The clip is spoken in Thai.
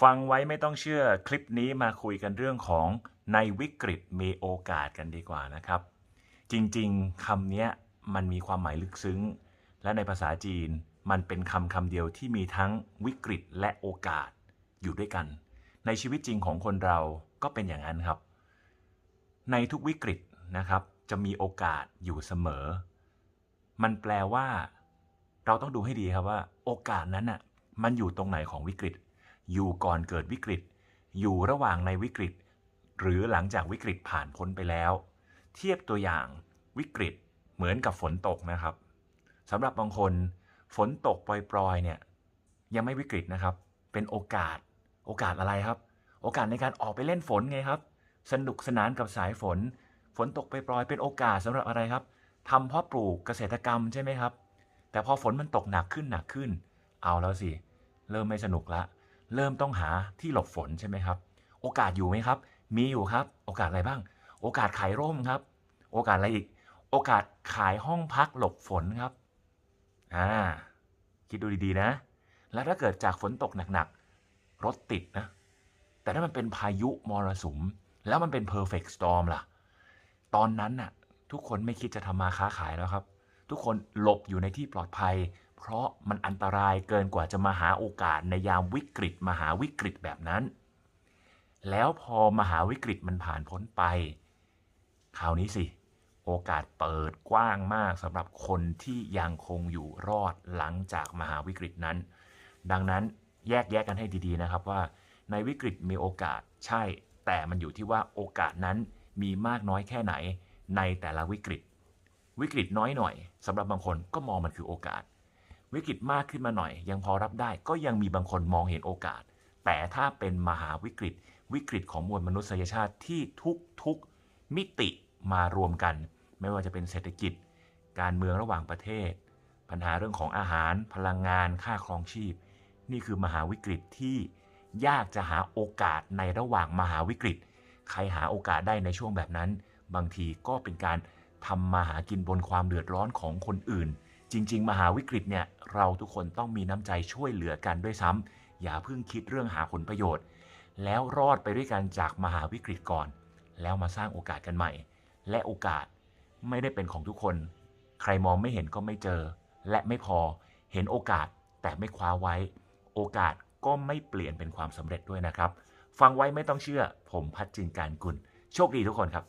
ฟังไว้ไม่ต้องเชื่อคลิปนี้มาคุยกันเรื่องของในวิกฤตมีโอกาสกันดีกว่านะครับ จริงๆคำนี้มันมีความหมายลึกซึ้ง และในภาษาจีนมันเป็นคำคำเดียวที่มีทั้งวิกฤตและโอกาสอยู่ด้วยกัน ในชีวิตจริงของคนเราก็เป็นอย่างนั้นครับ ในทุกวิกฤตนะครับ จะมีโอกาสอยู่เสมอ มันแปลว่า เราต้องดูให้ดีครับว่า โอกาสนั้นน่ะมันอยู่ตรงไหนของวิกฤต อยู่ก่อนเกิดวิกฤต อยู่ระหว่างในวิกฤต หรือหลังจากวิกฤตผ่านพ้นไปแล้ว เทียบตัวอย่างวิกฤตเหมือนกับฝนตกนะครับสำหรับบางคน ฝนตกปรอยๆเนี่ยยังไม่วิกฤตนะครับ เป็นโอกาส โอกาสอะไรครับ โอกาสในการออกไปเล่นฝนไงครับ สนุกสนานกับสายฝน ฝนตกไปรอยเป็นโอกาสสำหรับอะไรครับทำเพาะปลูกเกษตรกรรมใช่ไหมครับ แต่พอฝนมันตกหนักขึ้นหนักขึ้น เอาแล้วสิ เริ่มไม่สนุกละ เริ่มต้องหาที่หลบฝนใช่ไหมครับ โอกาสอยู่ไหมครับ มีอยู่ครับ โอกาสอะไรบ้าง โอกาสขายร่มครับ โอกาสอะไรอีก โอกาสขายห้องพักหลบฝนครับ อ่า คิดดูดีๆนะ แล้วถ้าเกิดจากฝนตกหนักๆ รถติดนะ แต่ถ้ามันเป็นพายุมรสุม แล้วมันเป็น perfect storm ล่ะ ตอนนั้นน่ะ ทุกคนไม่คิดจะทำมาค้าขายแล้วครับ ทุกคนหลบอยู่ในที่ปลอดภัย เพราะมันอันตรายเกินกว่าจะมาหาโอกาสในยามวิกฤตมหาวิกฤตแบบนั้น แล้วพอมหาวิกฤตมันผ่านพ้นไป คราวนี้สิ โอกาสเปิดกว้างมากสำหรับคนที่ยังคงอยู่รอดหลังจากมหาวิกฤตนั้น ดังนั้นแยกแยะกันให้ดีๆนะครับว่า ในวิกฤตมีโอกาสใช่ แต่มันอยู่ที่ว่าโอกาสนั้นมีมากน้อยแค่ไหนในแต่ละวิกฤต วิกฤตน้อยหน่อยสำหรับบางคนก็มองมันคือโอกาส วิกฤตมากขึ้นมาหน่อย ยังพอรับได้ก็ยังมีบางคนมองเห็นโอกาส แต่ถ้าเป็นมหาวิกฤต วิกฤตของมวลมนุษยชาติที่ทุกๆมิติมารวมกัน ไม่ว่าจะเป็นเศรษฐกิจ การเมืองระหว่างประเทศ ปัญหาเรื่องของอาหาร พลังงานค่าครองชีพ นี่คือมหาวิกฤตที่ยากจะหาโอกาสในระหว่างมหาวิกฤต ใครหาโอกาสได้ในช่วงแบบนั้น บางทีก็เป็นการทำมาหากินบนความเดือดร้อนของคนอื่น จริง ๆ มหาวิกฤตเนี่ยเราทุกคนต้องมีน้ำใจช่วยเหลือกันด้วยซ้ำอย่าเพิ่งคิดเรื่องหาผลประโยชน์ แล้วรอดไปด้วยกันจากมหาวิกฤตก่อน แล้วมาสร้างโอกาสกันใหม่ และโอกาสไม่ได้เป็นของทุกคน ใครมองไม่เห็นก็ไม่เจอ และไม่พอเห็นโอกาสแต่ไม่คว้าไว้ โอกาสก็ไม่เปลี่ยนเป็นความสำเร็จด้วยนะครับ ฟังไว้ไม่ต้องเชื่อ ผมพัฒจินการกุลโชคดีทุกคนครับ